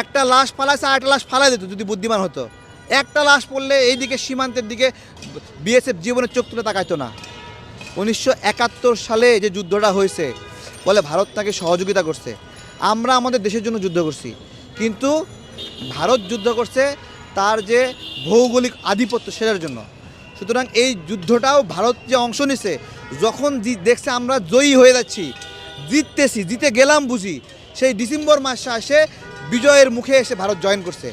একটা লাশ ফালাইছে আর একটা লাশ ফালাই দিত যদি বুদ্ধিমান হতো। একটা লাশ পড়লে এইদিকে সীমান্তের দিকে বিএসএফ জীবনের চোখ তুলে তাকাইতো না। উনিশশো একাত্তর সালে যে যুদ্ধটা হয়েছে, বলে ভারত তাকে সহযোগিতা করছে। আমরা আমাদের দেশের জন্য যুদ্ধ করছি। কিন্তু ভারত যুদ্ধ করছে তার যে ভৌগোলিক আধিপত্য সেটার জন্য। সুতরাং এই যুদ্ধটাও ভারত যে অংশ নিছে, যখন দেখছে আমরা জয়ী হয়ে যাচ্ছি, জিততেছি, জিতে গেলাম বুঝি, সেই ডিসেম্বর মাসে আসে বিজয়ের মুখে এসে ভারত জয়েন করছে।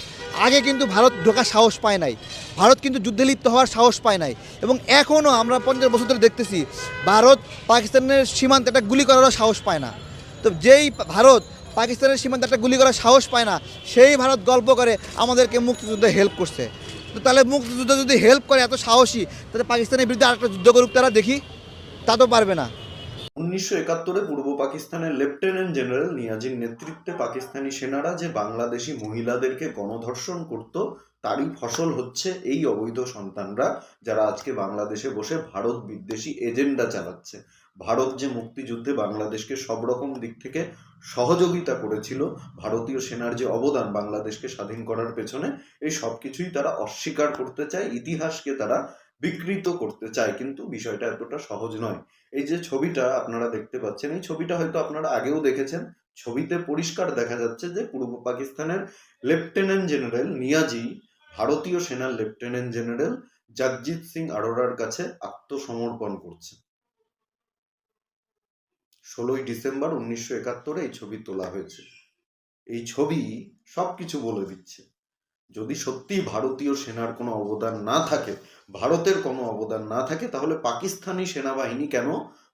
আগে কিন্তু ভারত ঢোকার সাহস পায় নাই। ভারত কিন্তু যুদ্ধে লিপ্ত হওয়ার সাহস পায় নাই। এবং এখনও আমরা পঞ্চাশ বছর ধরে দেখতেছি, ভারত পাকিস্তানের সীমান্তে একটা গুলি করারও সাহস পায় না। তো যেই ভারত পাকিস্তানের সীমান্তে একটা গুলি করার সাহস পায় না, সেই ভারত গল্প করে আমাদেরকে মুক্তিযুদ্ধে হেল্প করছে। তো তাহলে মুক্তিযুদ্ধ যদি হেল্প করে এত সাহসী, তাহলে পাকিস্তানের বিরুদ্ধে আরেকটা যুদ্ধ করুক তারা দেখি, তা তো পারবে না। উনিশশো একাত্তরে পূর্ব পাকিস্তানের লেফটেন্যান্ট জেনারেল নিয়াজির নেতৃত্বে পাকিস্তানি সেনারা যে বাংলাদেশি মহিলাদেরকে গণধর্ষণ করত, তারই ফসল হচ্ছে এই অবৈধ সন্তানরা যারা আজকে বাংলাদেশে বসে ভারত বিদ্বেষী এজেন্ডা চালাচ্ছে। ভারত যে মুক্তিযুদ্ধে বাংলাদেশকে সব রকম দিক থেকে সহযোগিতা করেছিল, ভারতীয় সেনার যে অবদান বাংলাদেশকে স্বাধীন করার পেছনে, এই সব কিছুই তারা অস্বীকার করতে চায়, ইতিহাসকে তারা বিকৃত করতে চায়, কিন্তু বিষয়টা এতটা সহজ নয়। এই যে ছবিটা আপনারা দেখতে পাচ্ছেন, এই ছবিটা হয়তো আপনারা আগেও দেখেছেন। ছবিতে পরিষ্কার দেখা যাচ্ছে যে পূর্ব পাকিস্তানের লেফটেন্যান্ট জেনারেল নিয়াজি ভারতীয় সেনার লেফটেন্যান্ট জেনারেল জগজিৎ সিং আরোরার কাছে আত্মসমর্পণ করছে। ষোলোই ডিসেম্বর উনিশশো একাত্তরে এই ছবি তোলা হয়েছে। এই ছবি সবকিছু বলে দিচ্ছে। যদি সত্যি ভারতীয় সেনার কোনো অবদান না থাকে, ভারতের কোনো অবদান না থাকে, তাহলে পাকিস্তানি সেনাবাহিনী কেন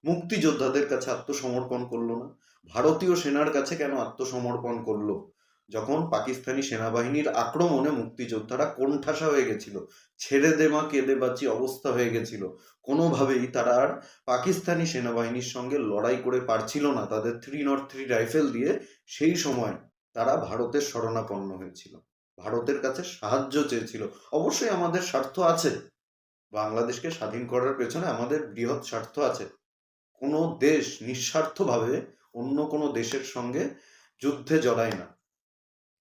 মুক্তিযোদ্ধাদের কাছে আত্মসমর্পণ করল না? ভারতীয় সেনার কাছে কেন আত্মসমর্পণ করল? যখন পাকিস্তানি সেনাবাহিনীর আক্রমণে মুক্তিযোদ্ধারা কোণঠাসা হয়ে গেছিল, ছেড়ে দেমা কেঁদে বাঁচি অবস্থা হয়ে গেছিল, কোনোভাবেই তারা আর পাকিস্তানি সেনাবাহিনীর সঙ্গে লড়াই করে পারছিল না। তাদের থ্রি নট থ্রি রাইফেল দিয়ে সেই সময় তারা ভারতের শরণাপন্ন হয়েছিল। ভারতের কাছে সাহায্য চেয়েছিল। অবশ্যই আমাদের স্বার্থ আছে। বাংলাদেশকে স্বাধীন করার পেছনে আমাদের বৃহৎ স্বার্থ আছে। কোনো দেশ নিঃস্বার্থভাবে অন্য কোনো দেশের সঙ্গে যুদ্ধে জড়ায় না।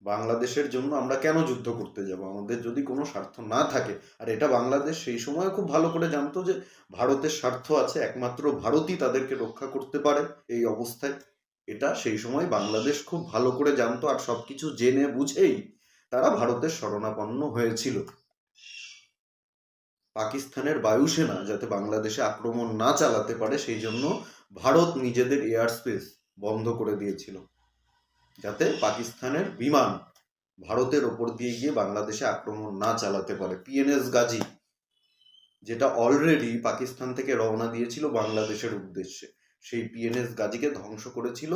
বাংলাদেশের জন্য আমরা কেন যুদ্ধ করতে যাব? আমাদের যদি কোনো স্বার্থ না থাকে, আর এটা বাংলাদেশ সেই সময় খুব ভালো করে জানতো যে ভারতের স্বার্থ আছে, একমাত্র ভারতই তাদেরকে রক্ষা করতে পারে এই অবস্থায়। এটা সেই সময় বাংলাদেশ খুব ভালো করে জানতো আর সবকিছু জেনে বুঝেই তারা ভারতের শরণাপন্ন হয়েছিল। পাকিস্তানের বায়ুসেনা যাতে বাংলাদেশে আক্রমণ না চালাতে পারে, সেই জন্য ভারত নিজেদের এয়ার স্পেস বন্ধ করে দিয়েছিল। যাতে পাকিস্তানের বিমান ভারতের ওপর দিয়ে গিয়ে বাংলাদেশে আক্রমণ না চালাতে পারে। পিএনএস গাজী, যেটা অলরেডি পাকিস্তান থেকে রওনা দিয়েছিল বাংলাদেশের উদ্দেশ্যে, সেই পিএনএস গাজীকে ধ্বংস করেছিল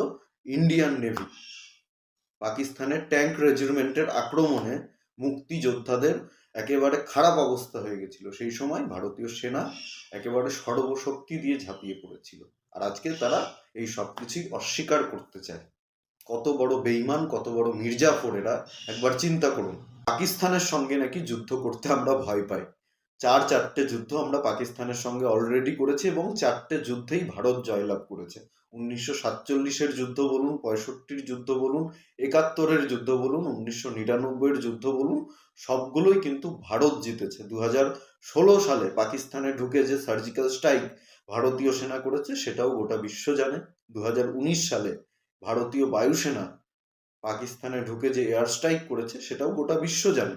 ইন্ডিয়ান নেভি পাকিস্তানের ট্যাঙ্ক রেজিমেন্টের আক্রমণে মুক্তিযোদ্ধাদের একেবারে খারাপ অবস্থা হয়ে গেছিল। সেই সময় ভারতীয় সেনা একেবারে সর্বশক্তি দিয়ে ঝাঁপিয়ে পড়েছিল। আর আজকে তারা এই সব কিছুই অস্বীকার করতে চায়। কত বড় বেইমান কত বড় মির্জাফর, এরা একবার চিন্তা করুন। পাকিস্তানের সঙ্গে নাকি যুদ্ধ করতে আমরা ভয় পাই। চার চারটে যুদ্ধ আমরা পাকিস্তানের সঙ্গে অলরেডি করেছি এবং চারটে যুদ্ধেই ভারত জয়লাভ করেছে। উনিশশো সাতচল্লিশের যুদ্ধ বলুন, পঁয়ষট্টির যুদ্ধ বলুন, একাত্তরের যুদ্ধ বলুন, উনিশশো নিরানব্বইয়ের যুদ্ধ বলুন, সবগুলোই কিন্তু ভারত জিতেছে। দু হাজার ষোলো সালে পাকিস্তানে ঢুকে যে সার্জিক্যাল স্ট্রাইক ভারতীয় সেনা করেছে, সেটাও গোটা বিশ্ব জানে। দু হাজার উনিশ সালে ভারতীয় বায়ুসেনা পাকিস্তানে ঢুকে যে এয়ার স্ট্রাইক করেছে, সেটাও গোটা বিশ্ব জানে।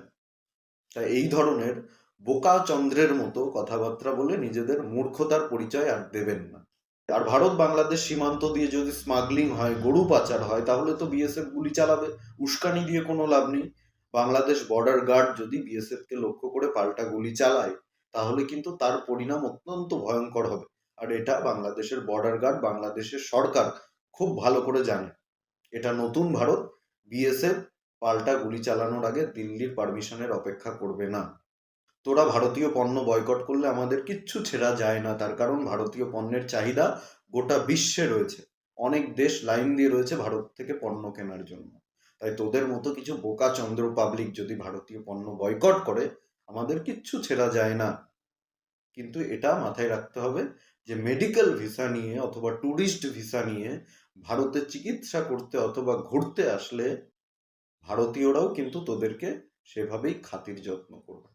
তাই এই ধরনের বোকা চন্দ্রের মতো কথাবার্তা বলে নিজেদের মূর্খতার পরিচয় আর দেবেন না। আর ভারত বাংলাদেশ সীমান্ত দিয়ে যদি স্মাগলিং হয়, গরু পাচার হয়, তাহলে তো বিএসএফ গুলি চালাবে। উস্কানি দিয়ে কোনো লাভ নেই। বাংলাদেশ বর্ডার গার্ড যদি বিএসএফ কে লক্ষ্য করে পাল্টা গুলি চালায়, তাহলে কিন্তু তার পরিণাম অত্যন্ত ভয়ঙ্কর হবে। আর এটা বাংলাদেশের বর্ডার গার্ড বাংলাদেশের সরকার খুব ভালো করে জানে। এটা নতুন ভারত বিএসএফ পাল্টা গুলি চালানোর আগে দিল্লির পারমিশনের অপেক্ষা করবে না। তোরা ভারতীয় পণ্য বয়কট করলে আমাদের কিচ্ছু ছেড়া যায় না। তার কারণ ভারতীয় পণ্যের চাহিদা গোটা বিশ্বে রয়েছে। অনেক দেশ লাইন দিয়ে রয়েছে ভারত থেকে পণ্য কেনার জন্য। তাই তোদের মতো কিছু বোকা চন্দ্র পাবলিক যদি ভারতীয় পণ্য বয়কট করে, আমাদের কিচ্ছু ছেড়া যায় না। কিন্তু এটা মাথায় রাখতে হবে যে মেডিকেল ভিসা নিয়ে অথবা ট্যুরিস্ট ভিসা নিয়ে ভারতে চিকিৎসা করতে অথবা ঘুরতে আসলে ভারতীয়রাও কিন্তু তোদেরকে সেভাবেই খাতির যত্ন করবে।